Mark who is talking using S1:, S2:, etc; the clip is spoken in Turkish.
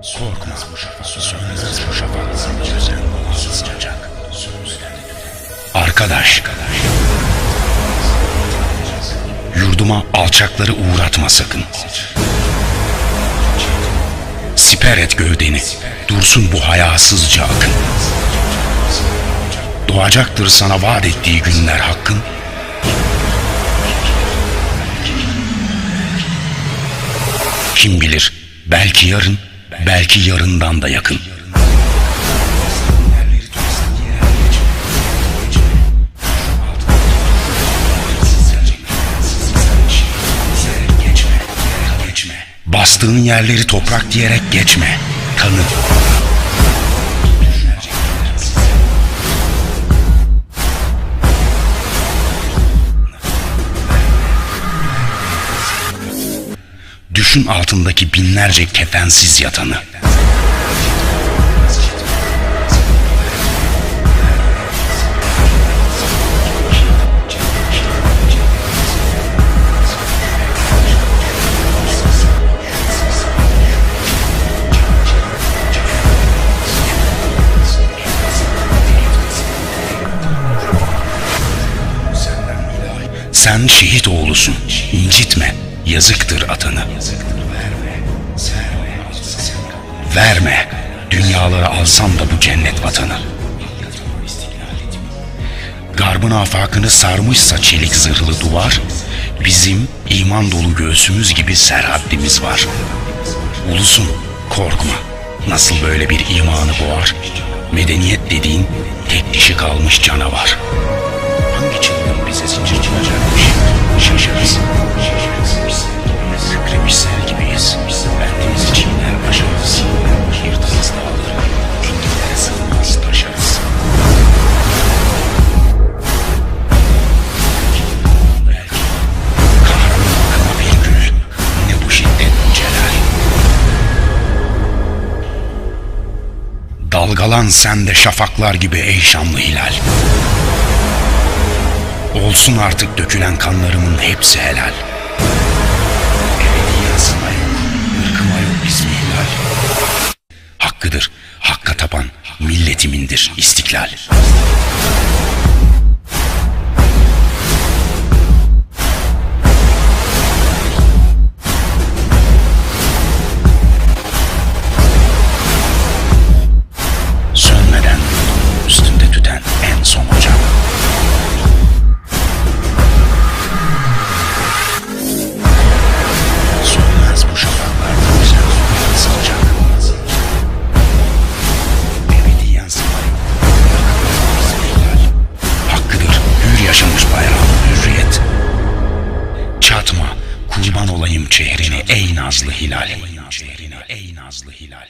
S1: Korkma, sönmez bu şafak, çözen sıcacak. Arkadaş, yurduma alçakları uğratma sakın. Siper et gövdeni, dursun bu hayasızca akın. Doğacaktır sana vaat ettiği günler hakkın. Kim bilir, belki yarın, belki yarından da yakın. Bastığın yerleri toprak diyerek geçme. Tanı. Düşün altındaki binlerce kefensiz yatanı. Sen şehit oğlusun, incitme, yazıktır atanı. Verme, dünyaları alsam da bu cennet vatanı. Garbın afakını sarmışsa çelik zırhlı duvar, bizim iman dolu göğsümüz gibi serhaddimiz var. Ulusun, korkma, nasıl böyle bir imanı boğar? Medeniyet dediğin tek dişi kalmış canavar. Hangi çılgın bize zincir çılacakmış? Şaşarız. Şaşarız. Dalgalan sen de şafaklar gibi ey şanlı hilal. Olsun artık dökülen kanlarımın hepsi helal. Ebedi yansıma yok, ırkıma hilal. Hakkıdır, hakka tapan, milletimindir istiklal. Kurban olayım hilal. Ey nazlı hilal.